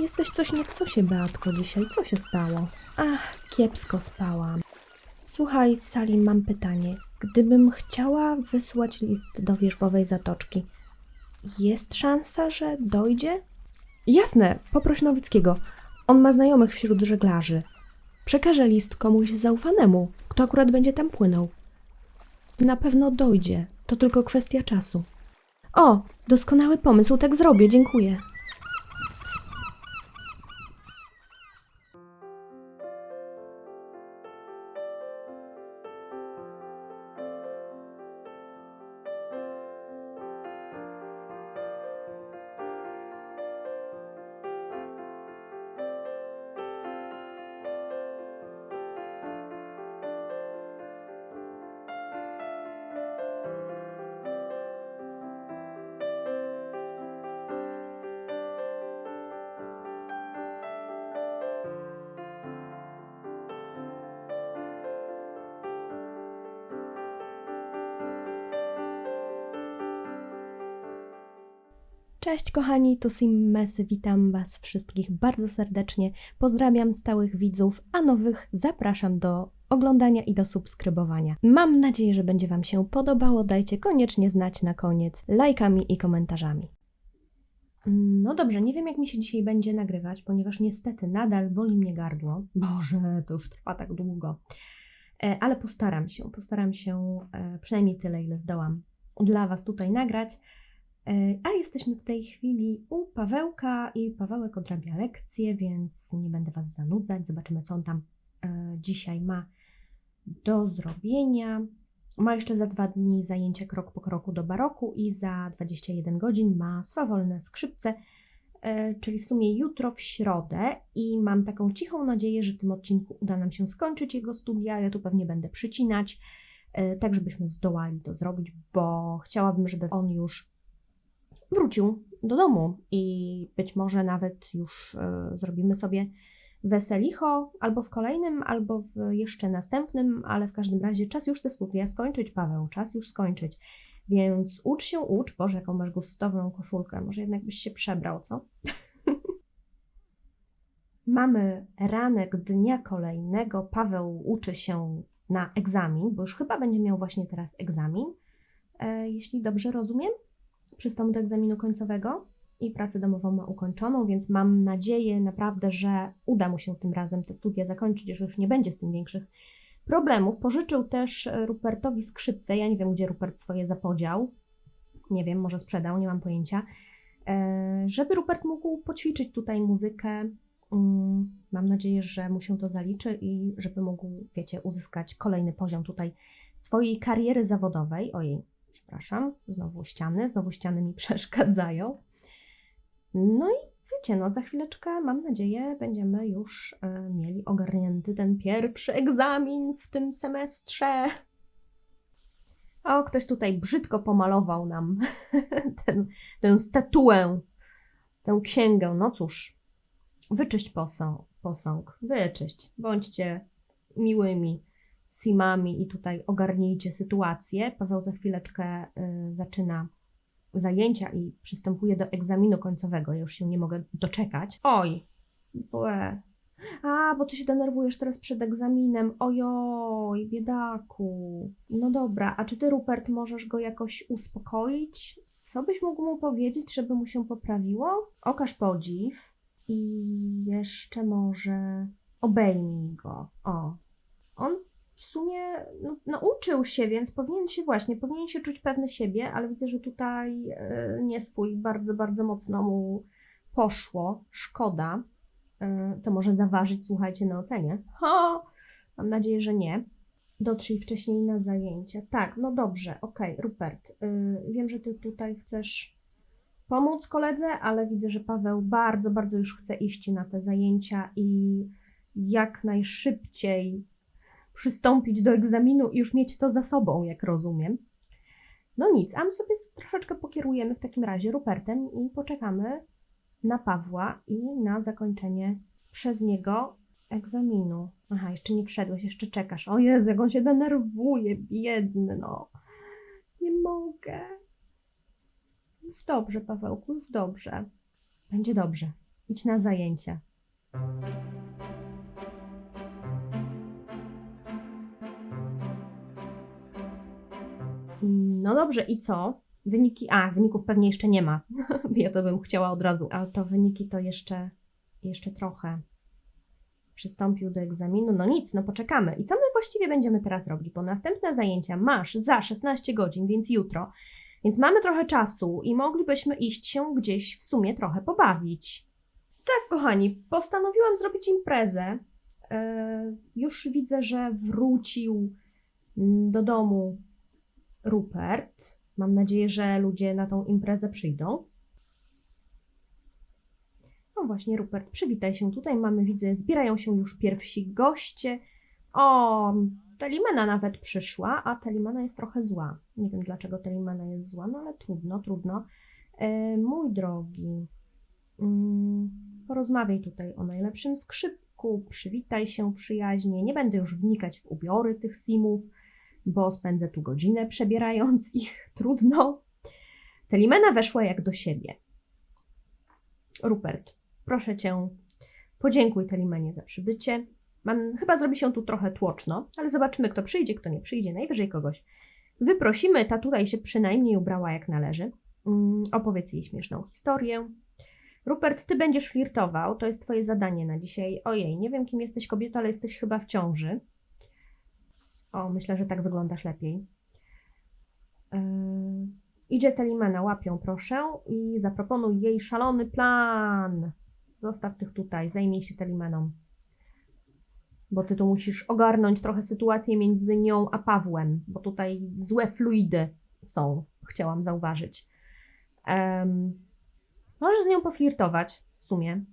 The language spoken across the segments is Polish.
Jesteś coś nie w sosie, Beatko, dzisiaj. Co się stało? Ach, kiepsko spałam. Słuchaj, Salim, mam pytanie. Gdybym chciała wysłać list do wierzbowej zatoczki, jest szansa, że dojdzie? Jasne, poproś Nowickiego. On ma znajomych wśród żeglarzy. Przekażę list komuś zaufanemu, kto akurat będzie tam płynął. Na pewno dojdzie. To tylko kwestia czasu. O, doskonały pomysł, tak zrobię, dziękuję. Cześć kochani, tu Sim Mesy, witam Was wszystkich bardzo serdecznie, pozdrawiam stałych widzów, a nowych zapraszam do oglądania i do subskrybowania. Mam nadzieję, że będzie Wam się podobało, dajcie koniecznie znać na koniec lajkami i komentarzami. No dobrze, nie wiem jak mi się dzisiaj będzie nagrywać, ponieważ niestety nadal boli mnie gardło. Boże, to już trwa tak długo. E, Ale postaram się, postaram się e, przynajmniej tyle, ile zdołam dla Was tutaj nagrać. E, A jesteśmy w tej chwili u Pawełka i Pawełek odrabia lekcje, więc nie będę Was zanudzać. Zobaczymy, co on tam e, dzisiaj ma do zrobienia. Ma jeszcze za dwa dni zajęcia krok po kroku do baroku i za 21 godzin ma swawolne skrzypce, e, czyli w sumie jutro w środę i mam taką cichą nadzieję, że w tym odcinku uda nam się skończyć jego studia. Ja tu pewnie będę przycinać, tak żebyśmy zdołali to zrobić, bo chciałabym, żeby on już wrócił do domu i być może nawet już e, zrobimy sobie weselicho albo w kolejnym, albo w jeszcze następnym, ale w każdym razie czas już te studia skończyć, Paweł, czas już skończyć. Więc ucz się, ucz. Boże, jaką masz gustowną koszulkę. Może jednak byś się przebrał, co? Mamy ranek dnia kolejnego. Paweł uczy się na egzamin, bo już chyba będzie miał właśnie teraz egzamin, e, jeśli dobrze rozumiem przystąpił do egzaminu końcowego i pracę domową ma ukończoną, więc mam nadzieję naprawdę, że uda mu się tym razem te studia zakończyć, że już nie będzie z tym większych problemów. Pożyczył też e, Rupertowi skrzypce. Ja nie wiem, gdzie Rupert swoje zapodział. Nie wiem, może sprzedał, nie mam pojęcia. E, Żeby Rupert mógł poćwiczyć tutaj muzykę. Mm, Mam nadzieję, że mu się to zaliczy i żeby mógł, wiecie, uzyskać kolejny poziom tutaj swojej kariery zawodowej. Ojej, przepraszam, znowu ściany, znowu ściany mi przeszkadzają. No i wiecie, no za chwileczkę, mam nadzieję, będziemy już e, mieli ogarnięty ten pierwszy egzamin w tym semestrze. O, ktoś tutaj brzydko pomalował nam ten, tę statuę, tę księgę. No cóż, wyczyść posąg, posąg, wyczyść. Bądźcie miłymi simami i tutaj ogarnijcie sytuację. Paweł za chwileczkę y, zaczyna zajęcia i przystępuje do egzaminu końcowego. Ja już się nie mogę doczekać. Oj, błe. A, bo ty się denerwujesz teraz przed egzaminem. Ojoj, biedaku. No dobra, a czy ty, Rupert, możesz go jakoś uspokoić? Co byś mógł mu powiedzieć, żeby mu się poprawiło? Okaż podziw i jeszcze może obejmij go. O, on w sumie no, nauczył się, więc powinien się właśnie, powinien się czuć pewny siebie, ale widzę, że tutaj e, nie swój, bardzo, bardzo mocno mu poszło. Szkoda. E, to może zaważyć, słuchajcie, na ocenie. Ha! Mam nadzieję, że nie. Dotrzyj wcześniej na zajęcia. Tak, no dobrze, okej, Rupert. y, wiem, że ty tutaj chcesz pomóc koledze, ale widzę, że Paweł bardzo, bardzo już chce iść na te zajęcia i jak najszybciej przystąpić do egzaminu i już mieć to za sobą, jak rozumiem. No nic, a my sobie troszeczkę pokierujemy w takim razie Rupertem i poczekamy na Pawła i na zakończenie przez niego egzaminu. Aha, jeszcze nie wszedłeś, jeszcze czekasz. O Jezu, jak on się denerwuje, biedny, no. Nie mogę. Już dobrze, Pawełku, już dobrze. Będzie dobrze. Idź na zajęcia. No dobrze, i co? Wyniki. A, wyników pewnie jeszcze nie ma. ja to bym chciała od razu. Ale to wyniki to jeszcze, jeszcze trochę. Przystąpił do egzaminu. No nic, no poczekamy. I co my właściwie będziemy teraz robić? Bo następne zajęcia masz za 16 godzin, więc jutro. Więc mamy trochę czasu i moglibyśmy iść się gdzieś w sumie trochę pobawić. Tak, kochani, postanowiłam zrobić imprezę. E, już widzę, że wrócił mm, do domu Rupert. Mam nadzieję, że ludzie na tą imprezę przyjdą. No właśnie, Rupert, przywitaj się. Tutaj mamy, widzę, zbierają się już pierwsi goście. O, Telimena nawet przyszła, a Telimena jest trochę zła. Nie wiem, dlaczego Telimena jest zła, no ale trudno, trudno. E, mój drogi, mm, porozmawiaj tutaj o najlepszym skrzypku, przywitaj się przyjaźnie. Nie będę już wnikać w ubiory tych simów, bo spędzę tu godzinę przebierając ich. Trudno. Telimena weszła jak do siebie. Rupert, proszę cię, podziękuj Telimenie za przybycie. Mam, chyba zrobi się tu trochę tłoczno, ale zobaczymy, kto przyjdzie, kto nie przyjdzie. Najwyżej kogoś wyprosimy. Ta tutaj się przynajmniej ubrała jak należy. Mm, opowiedz jej śmieszną historię. Rupert, ty będziesz flirtował. To jest twoje zadanie na dzisiaj. Ojej, nie wiem, kim jesteś kobietą, ale jesteś chyba w ciąży. O, myślę, że tak wyglądasz lepiej. Yy, idzie Telimena, łapią proszę i zaproponuj jej szalony plan. Zostaw tych tutaj, zajmij się Telimeną. Bo ty tu musisz ogarnąć trochę sytuację między nią a Pawłem, bo tutaj złe fluidy są, chciałam zauważyć. Um, możesz z nią poflirtować w sumie.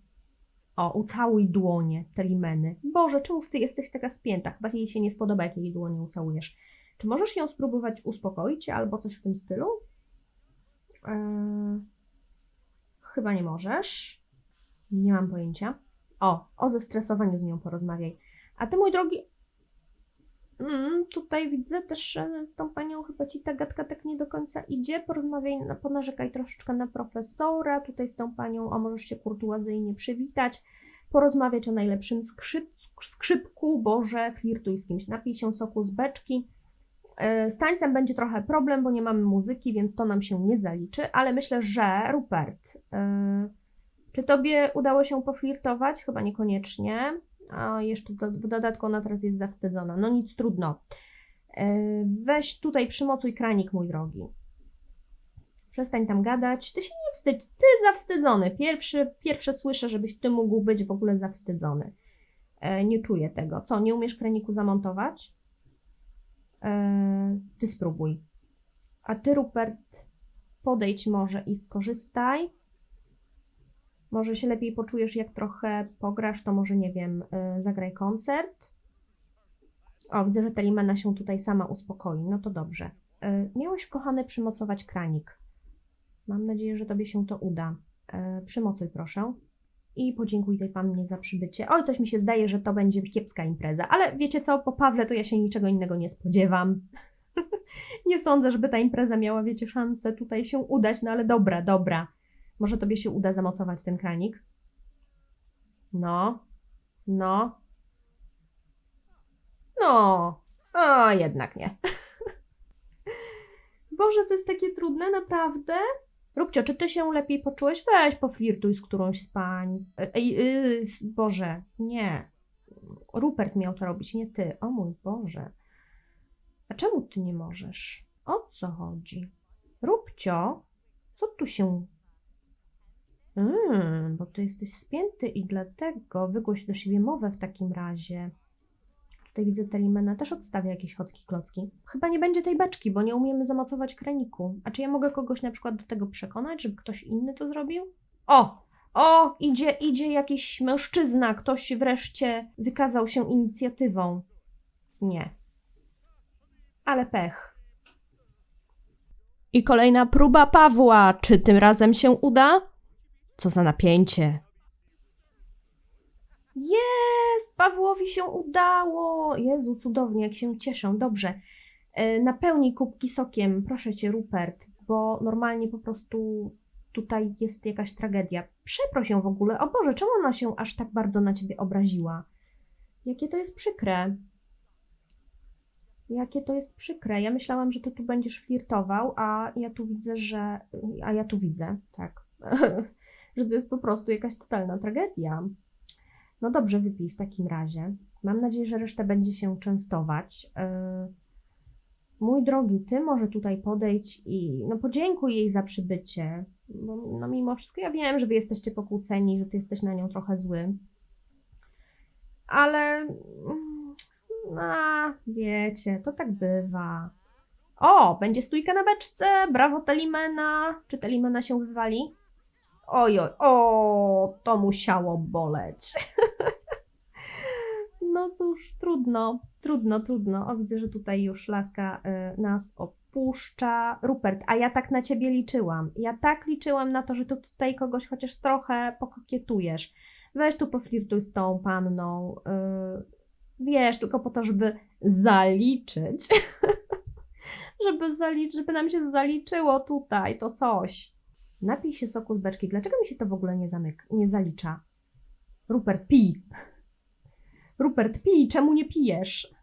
O, ucałuj dłonie Telimeny. Boże, czemuż ty jesteś taka spięta? Chyba jej się nie spodoba, jak jej dłonie ucałujesz. Czy możesz ją spróbować uspokoić albo coś w tym stylu? Eee, chyba nie możesz. Nie mam pojęcia. O, o zestresowaniu z nią porozmawiaj. A ty, mój drogi, mm, tutaj widzę też z tą panią chyba ci ta gadka tak nie do końca idzie. Porozmawiaj, na- ponarzekaj troszeczkę na profesora. Tutaj z tą panią, a możesz się kurtuazyjnie przywitać. Porozmawiać o najlepszym skrzyp, skrzypku, Boże, flirtuj z kimś, napij się soku z beczki. E, Z tańcem będzie trochę problem, bo nie mamy muzyki, więc to nam się nie zaliczy, ale myślę, że Rupert, e, czy tobie udało się poflirtować? Chyba niekoniecznie. A jeszcze do, w dodatku ona teraz jest zawstydzona. No nic, trudno. E, Weź tutaj, przymocuj kranik, mój drogi. Przestań tam gadać. Ty się nie wstydź. Ty zawstydzony. Pierwszy, pierwsze słyszę, żebyś ty mógł być w ogóle zawstydzony. E, nie czuję tego. Co, nie umiesz kraniku zamontować? E, ty spróbuj. A ty, Rupert, podejdź może i skorzystaj. Może się lepiej poczujesz, jak trochę pograsz, to może, nie wiem, y, zagraj koncert. O, widzę, że Telimena się tutaj sama uspokoi. No to dobrze. Y, Miałeś, kochany, przymocować kranik. Mam nadzieję, że tobie się to uda. Y, Przymocuj, proszę. I podziękuj tej pannie za przybycie. Oj, coś mi się zdaje, że to będzie kiepska impreza, ale wiecie co, po Pawle to ja się niczego innego nie spodziewam. nie sądzę, żeby ta impreza miała, wiecie, szansę tutaj się udać, no ale dobra, dobra. Może tobie się uda zamocować ten kranik? No, no. No, o, jednak nie. Boże, to jest takie trudne, naprawdę? Róbcio, czy ty się lepiej poczułeś? Weź poflirtuj z którąś z pań. Ej, yy, Boże, nie. Rupert miał to robić, nie ty. O mój Boże. A czemu ty nie możesz? O co chodzi? Rupcio, co tu się... Mm, bo ty jesteś spięty i dlatego wygłoś do siebie mowę w takim razie. Tutaj widzę Telimena też odstawia jakieś chocki klocki. Chyba nie będzie tej beczki, bo nie umiemy zamocować kraniku. A czy ja mogę kogoś na przykład do tego przekonać, żeby ktoś inny to zrobił? O! O! Idzie, idzie jakiś mężczyzna. Ktoś wreszcie wykazał się inicjatywą. Nie. Ale pech. I kolejna próba Pawła. Czy tym razem się uda? Co za napięcie. Jest! Pawłowi się udało! Jezu, cudownie, jak się cieszę. Dobrze. E, Napełnij kubki sokiem, proszę cię, Rupert, bo normalnie po prostu tutaj jest jakaś tragedia. Przeproś ją w ogóle. O Boże, czemu ona się aż tak bardzo na ciebie obraziła? Jakie to jest przykre. Jakie to jest przykre. Ja myślałam, że ty tu będziesz flirtował, a ja tu widzę, że. A ja tu widzę, tak. że to jest po prostu jakaś totalna tragedia. No dobrze, wypij w takim razie. Mam nadzieję, że resztę będzie się częstować. Yy, Mój drogi, ty może tutaj podejdź i no podziękuj jej za przybycie. No mimo wszystko ja wiem, że wy jesteście pokłóceni, że ty jesteś na nią trochę zły. Ale no, wiecie, to tak bywa. O, będzie stójka na beczce, brawo Telimena. Czy Telimena się wywali? Ojoj, o, to musiało boleć. No cóż, trudno, trudno, trudno. O, widzę, że tutaj już laska y, nas opuszcza. Rupert, a ja tak na ciebie liczyłam. Ja tak liczyłam na to, że tu tutaj kogoś chociaż trochę pokokietujesz. Weź tu poflirtuj z tą panną. Y, wiesz, tylko po to, żeby zaliczyć. żeby zaliczyć, żeby nam się zaliczyło tutaj to coś. Napij się soku z beczki. Dlaczego mi się to w ogóle nie zamyka, nie zalicza? Rupert, pij. Rupert, pij, czemu nie pijesz?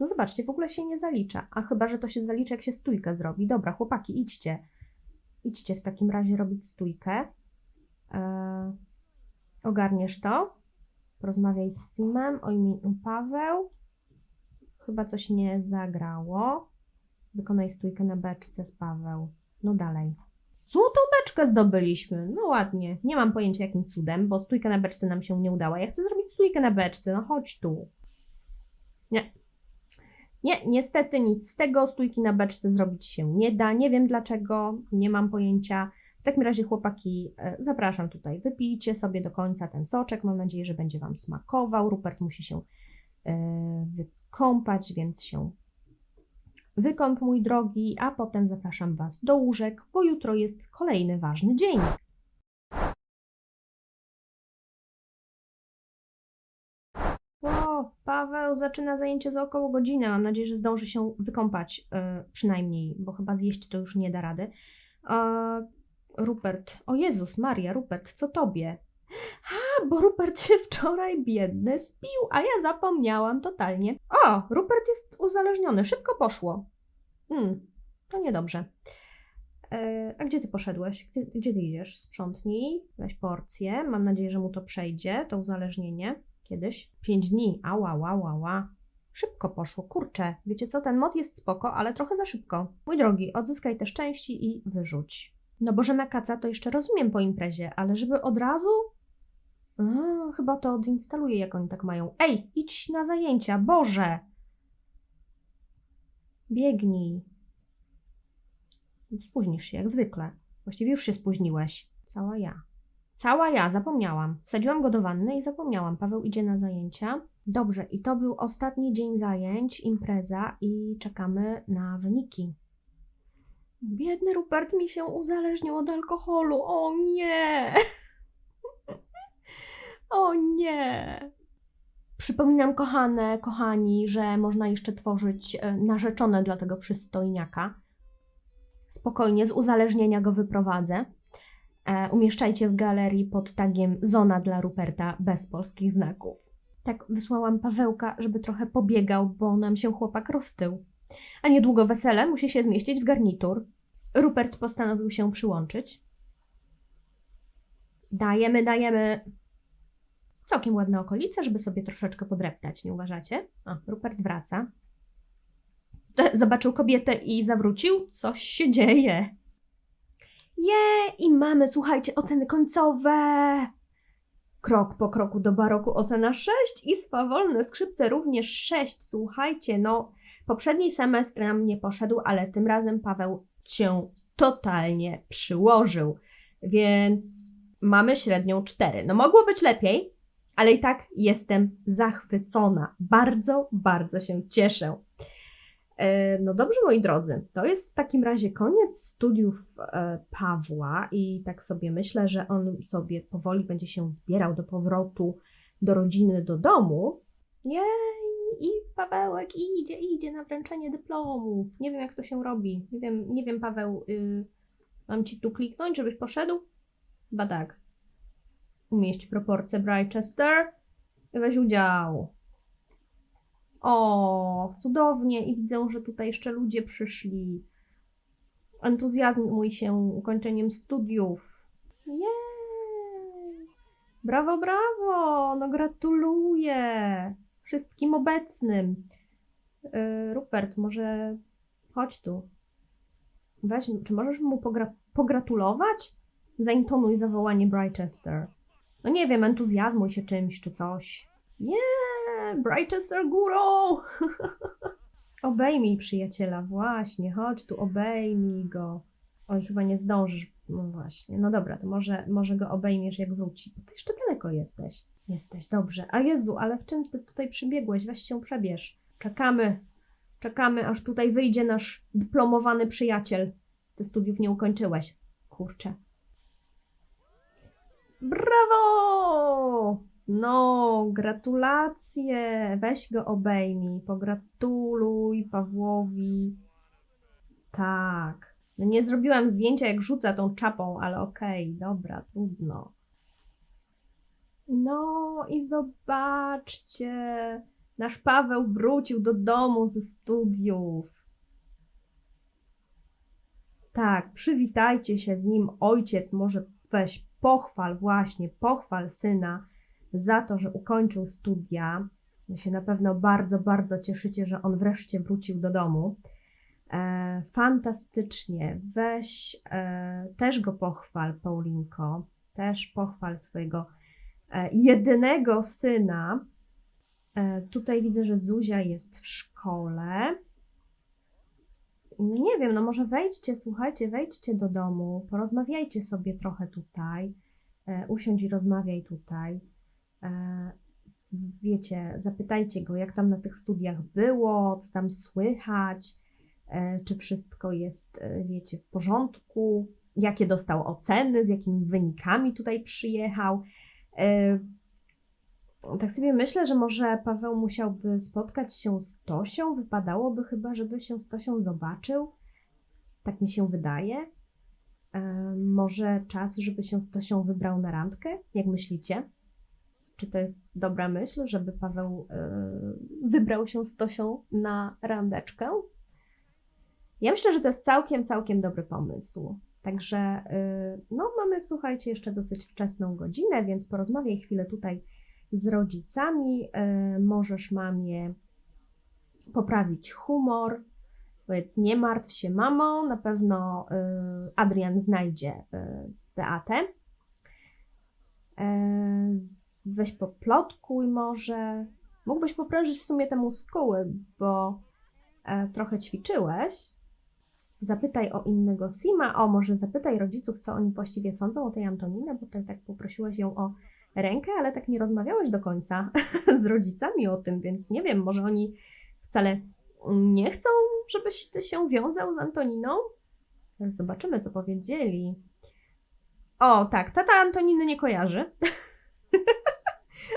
No zobaczcie, w ogóle się nie zalicza. A chyba, że to się zalicza, jak się stójkę zrobi. Dobra, chłopaki, idźcie. Idźcie w takim razie robić stójkę. Eee, ogarniesz to. Porozmawiaj z Simem o imieniu Paweł. Chyba coś nie zagrało. Wykonaj stójkę na beczce z Paweł. No dalej. Złotą beczkę zdobyliśmy. No ładnie. Nie mam pojęcia jakim cudem, bo stójka na beczce nam się nie udała. Ja chcę zrobić stójkę na beczce. No chodź tu. Nie. Nie, niestety nic z tego. Stójki na beczce zrobić się nie da. Nie wiem dlaczego. Nie mam pojęcia. W takim razie, chłopaki, e, zapraszam tutaj. Wypijcie sobie do końca ten soczek. Mam nadzieję, że będzie Wam smakował. Rupert musi się e, wykąpać, więc się Wykąp, mój drogi, a potem zapraszam Was do łóżek, bo jutro jest kolejny ważny dzień. O, Paweł zaczyna zajęcie za około godzinę. Mam nadzieję, że zdąży się wykąpać yy, przynajmniej, bo chyba zjeść to już nie da rady. E, Rupert, o Jezus Maria, Rupert, co tobie? A, bo Rupert się wczoraj biedny spił, a ja zapomniałam totalnie. O, Rupert jest uzależniony, szybko poszło. Hmm, to niedobrze. E, a gdzie ty poszedłeś? Gdzie, gdzie ty idziesz? Sprzątnij, weź porcję. Mam nadzieję, że mu to przejdzie, to uzależnienie. Kiedyś. Pięć dni. Ała, ała, ała. Szybko poszło, kurczę. Wiecie co, ten mod jest spoko, ale trochę za szybko. Mój drogi, odzyskaj te szczęści i wyrzuć. No bo że Makaca to jeszcze rozumiem po imprezie, ale żeby od razu? Chyba to odinstaluję, jak oni tak mają. Ej, idź na zajęcia, Boże! Biegnij. Spóźnisz się, jak zwykle. Właściwie już się spóźniłeś. Cała ja. Cała ja, zapomniałam. Wsadziłam go do wanny i zapomniałam. Paweł idzie na zajęcia. Dobrze, i to był ostatni dzień zajęć, impreza i czekamy na wyniki. Biedny Rupert mi się uzależnił od alkoholu. O nie! o nie! Przypominam, kochane, kochani, że można jeszcze tworzyć e, narzeczone dla tego przystojniaka. Spokojnie, z uzależnienia go wyprowadzę. E, umieszczajcie w galerii pod tagiem Zona dla Ruperta bez polskich znaków. Tak wysłałam Pawełka, żeby trochę pobiegał, bo nam się chłopak roztył. A niedługo wesele musi się zmieścić w garnitur. Rupert postanowił się przyłączyć. Dajemy, dajemy. Całkiem ładne okolice, żeby sobie troszeczkę podreptać, nie uważacie? O, Rupert wraca. E, Zobaczył kobietę i zawrócił. Coś się dzieje. Je, i mamy, słuchajcie, oceny końcowe. Krok po kroku do baroku ocena 6 i swawolne skrzypce również 6. Słuchajcie, no, poprzedni semestr nam nie poszedł, ale tym razem Paweł się totalnie przyłożył, więc mamy średnią 4. No mogło być lepiej, ale i tak jestem zachwycona. Bardzo, bardzo się cieszę. E, No dobrze, moi drodzy, to jest w takim razie koniec studiów e, Pawła i tak sobie myślę, że on sobie powoli będzie się zbierał do powrotu do rodziny, do domu. Jej, i Pawełek idzie, idzie na wręczenie dyplomów. Nie wiem, jak to się robi. Nie wiem, nie wiem Paweł, y, mam ci tu kliknąć, żebyś poszedł? Chyba tak. Umieść proporcje Brightchester. Weź udział. O, cudownie i widzę, że tutaj jeszcze ludzie przyszli. Entuzjazm mój się ukończeniem studiów. Jej! Brawo, brawo! No gratuluję wszystkim obecnym. Yy, Rupert, może chodź tu. Weź, czy możesz mu pogra- pogratulować? Zaintonuj zawołanie Brightchester. No nie wiem, entuzjazmuj się czymś czy coś. Nie, Brightchester górą! obejmij przyjaciela, właśnie, chodź tu, obejmij go. Oj, chyba nie zdążysz. No właśnie, no dobra, to może, może go obejmiesz jak wróci. Ty jeszcze daleko jesteś. Jesteś, dobrze. A Jezu, ale w czym ty tutaj przybiegłeś? Weź się przebierz. Czekamy, czekamy, aż tutaj wyjdzie nasz dyplomowany przyjaciel. Ty studiów nie ukończyłeś. Kurczę. Brawo! No, gratulacje. Weź go obejmij. Pogratuluj Pawłowi. Tak. No nie zrobiłam zdjęcia, jak rzuca tą czapą, ale okej, dobra, trudno. No i zobaczcie. Nasz Paweł wrócił do domu ze studiów. Tak, przywitajcie się z nim. Ojciec może weź pochwal właśnie, pochwal syna za to, że ukończył studia. Wy się na pewno bardzo, bardzo cieszycie, że on wreszcie wrócił do domu. E, fantastycznie. Weź e, też go pochwal, Paulinko. Też pochwal swojego e, jedynego syna. E, tutaj widzę, że Zuzia jest w szkole. Nie wiem, no może wejdźcie, słuchajcie, wejdźcie do domu, porozmawiajcie sobie trochę tutaj. E, usiądź i rozmawiaj tutaj. E, wiecie, zapytajcie go, jak tam na tych studiach było, co tam słychać, e, czy wszystko jest, e, wiecie, w porządku, jakie dostał oceny, z jakimi wynikami tutaj przyjechał. E, Tak sobie myślę, że może Paweł musiałby spotkać się z Tosią. Wypadałoby chyba, żeby się z Tosią zobaczył. Tak mi się wydaje. E, Może czas, żeby się z Tosią wybrał na randkę? Jak myślicie? Czy to jest dobra myśl, żeby Paweł e, wybrał się z Tosią na randeczkę? Ja myślę, że to jest całkiem, całkiem dobry pomysł. Także, e, no, mamy, słuchajcie, jeszcze dosyć wczesną godzinę, więc porozmawiaj chwilę tutaj z rodzicami. E, Możesz mamie poprawić humor. Powiedz, nie martw się, mamo, na pewno e, Adrian znajdzie e, Beatę. Weź poplotkuj może. Mógłbyś poprężyć w sumie te muskuły, bo trochę ćwiczyłeś. Zapytaj o innego Sima. O, może zapytaj rodziców, co oni właściwie sądzą o tej Antoninie, bo tutaj tak poprosiłaś ją o rękę, ale tak nie rozmawiałeś do końca z rodzicami o tym, więc nie wiem, może oni wcale nie chcą, żebyś ty się wiązał z Antoniną? Zobaczymy, co powiedzieli. O, tak, tata Antoniny nie kojarzy.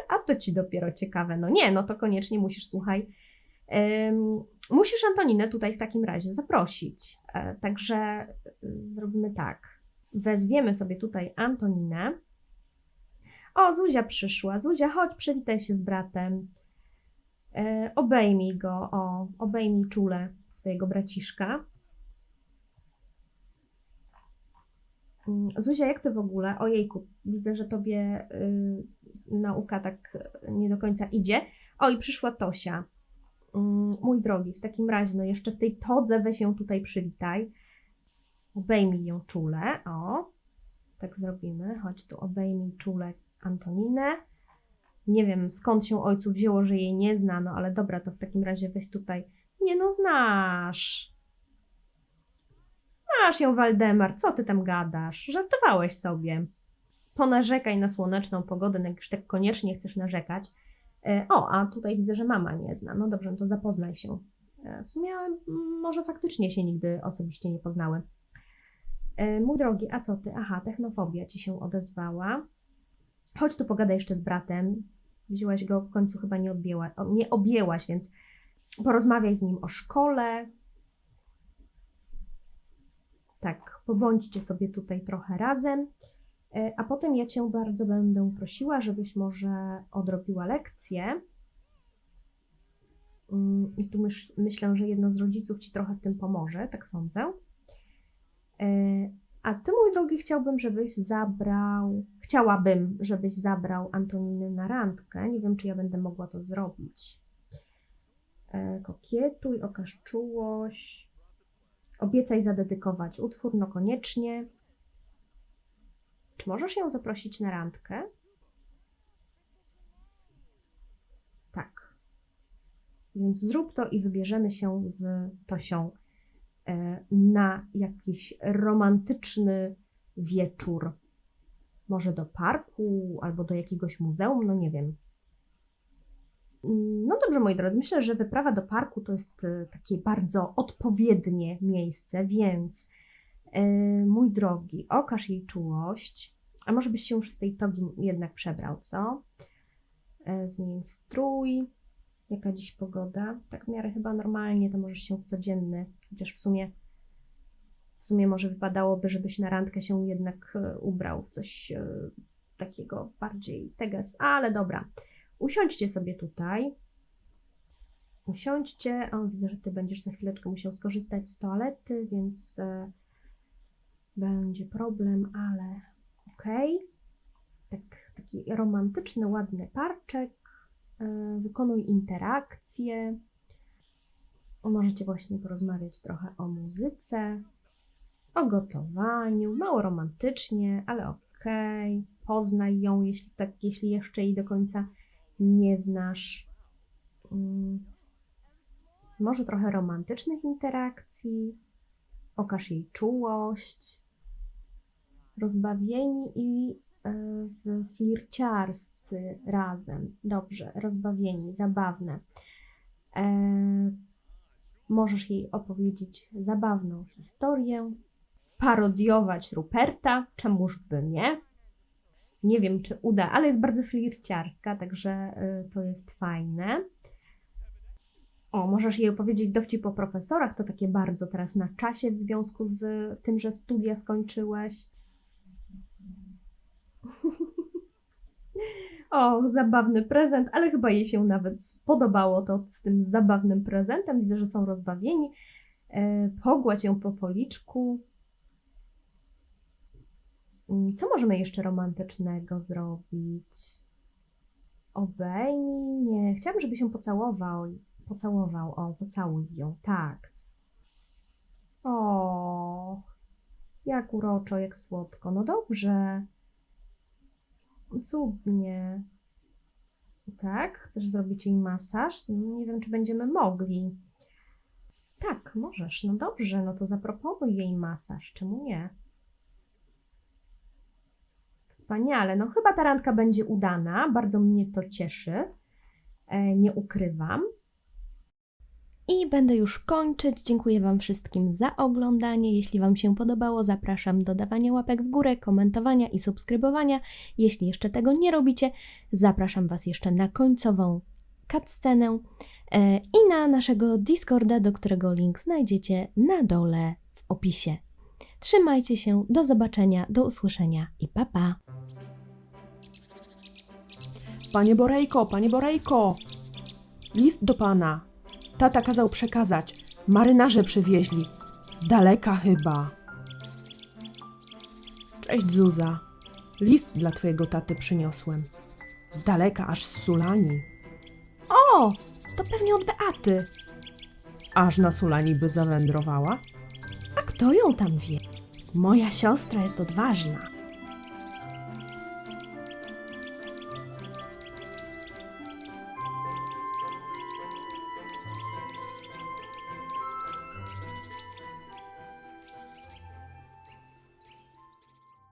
A to ci dopiero ciekawe. No nie, no to koniecznie musisz, słuchaj. Ym, musisz Antoninę tutaj w takim razie zaprosić. E, także y, zrobimy tak. Wezwiemy sobie tutaj Antoninę. O, Zuzia przyszła. Zuzia, chodź, przywitaj się z bratem. E, obejmij go, o, obejmij czule swojego braciszka. Mm, Zuzia, jak ty w ogóle? Ojejku, widzę, że tobie y, nauka tak y, nie do końca idzie. O, i przyszła Tosia. Mm, mój drogi, w takim razie, no jeszcze w tej todze weź ją tutaj przywitaj. Obejmij ją czule. O, tak zrobimy. Chodź tu, obejmij czule Antoninę. Nie wiem skąd się ojcu wzięło, że jej nie zna, no ale dobra, to w takim razie weź tutaj. Nie no, znasz. Znasz ją, Waldemar, co ty tam gadasz? Żartowałeś sobie. Ponarzekaj na słoneczną pogodę, no jak już tak koniecznie chcesz narzekać. E, O, a tutaj widzę, że mama nie zna. No dobrze, no to zapoznaj się. E, W sumie może faktycznie się nigdy osobiście nie poznały. E, Mój drogi, a co ty? Aha, technofobia ci się odezwała. Chodź tu pogadaj jeszcze z bratem. Wzięłaś go, w końcu chyba nie, odbięła, o, nie objęłaś, więc porozmawiaj z nim o szkole. Tak, pobądźcie sobie tutaj trochę razem. E, A potem ja Cię bardzo będę prosiła, żebyś może odrobiła lekcję. Mm, I tu myś, myślę, że jedno z rodziców Ci trochę w tym pomoże, tak sądzę. A Ty, mój drogi, chciałbym, żebyś zabrał, chciałabym, żebyś zabrał Antoniny na randkę. Nie wiem, czy ja będę mogła to zrobić. E, Kokietuj, okaż czułość. Obiecaj zadedykować utwór, no koniecznie. Czy możesz ją zaprosić na randkę? Tak. Więc zrób to i wybierzemy się z Tosią na jakiś romantyczny wieczór. Może do parku albo do jakiegoś muzeum, no nie wiem. No dobrze, moi drodzy, myślę, że wyprawa do parku to jest e, takie bardzo odpowiednie miejsce, więc e, mój drogi, okaż jej czułość. A może byś się już z tej togi jednak przebrał, co? E, Zmień strój. Jaka dziś pogoda? Tak w miarę chyba normalnie, to możesz się w codzienny, chociaż w sumie w sumie może wypadałoby, żebyś na randkę się jednak e, ubrał w coś e, takiego bardziej teges, ale dobra. Usiądźcie sobie tutaj. Usiądźcie. O, widzę, że ty będziesz za chwileczkę musiał skorzystać z toalety, więc e, będzie problem, ale okej. Tak, taki romantyczny, ładny parczek. E, wykonuj interakcje. Możecie właśnie porozmawiać trochę o muzyce, o gotowaniu. Mało romantycznie, ale okej. Poznaj ją, jeśli, tak, jeśli jeszcze jej do końca nie znasz. Mm. Może trochę romantycznych interakcji. Okaż jej czułość. Rozbawieni i flirciarscy razem. Dobrze, rozbawieni, zabawne. E, możesz jej opowiedzieć zabawną historię, parodiować Ruperta, czemuż by nie. Nie wiem, czy uda, ale jest bardzo flirciarska, także y, to jest fajne. O, możesz jej opowiedzieć dowcip o profesorach, to takie bardzo teraz na czasie w związku z tym, że studia skończyłeś. O, zabawny prezent, ale chyba jej się nawet spodobało to z tym zabawnym prezentem. Widzę, że są rozbawieni. E, pogładź ją po policzku. Mm, Co możemy jeszcze romantycznego zrobić? Obejmij? Nie, chciałabym, żeby się pocałował. Pocałował, o, pocałuj ją, tak. O, jak uroczo, jak słodko. No dobrze. Cudnie. Tak? Chcesz zrobić jej masaż? No, Nie wiem, czy będziemy mogli. Tak, możesz. No dobrze, no to zaproponuj jej masaż. Czemu nie? Wspaniale. No chyba ta randka będzie udana. Bardzo mnie to cieszy. E, nie ukrywam. I będę już kończyć. Dziękuję Wam wszystkim za oglądanie. Jeśli Wam się podobało, zapraszam do dawania łapek w górę, komentowania i subskrybowania. Jeśli jeszcze tego nie robicie, zapraszam Was jeszcze na końcową cutscenę e, i na naszego Discorda, do którego link znajdziecie na dole w opisie. Trzymajcie się, do zobaczenia, do usłyszenia i pa pa! Panie Borejko, panie Borejko! List do pana. Tata kazał przekazać. Marynarze przywieźli. Z daleka chyba. Cześć, Zuza. List dla twojego taty przyniosłem. Z daleka, aż z Sulani. O, to pewnie od Beaty. Aż na Sulani by zawędrowała? A kto ją tam wie? Moja siostra jest odważna.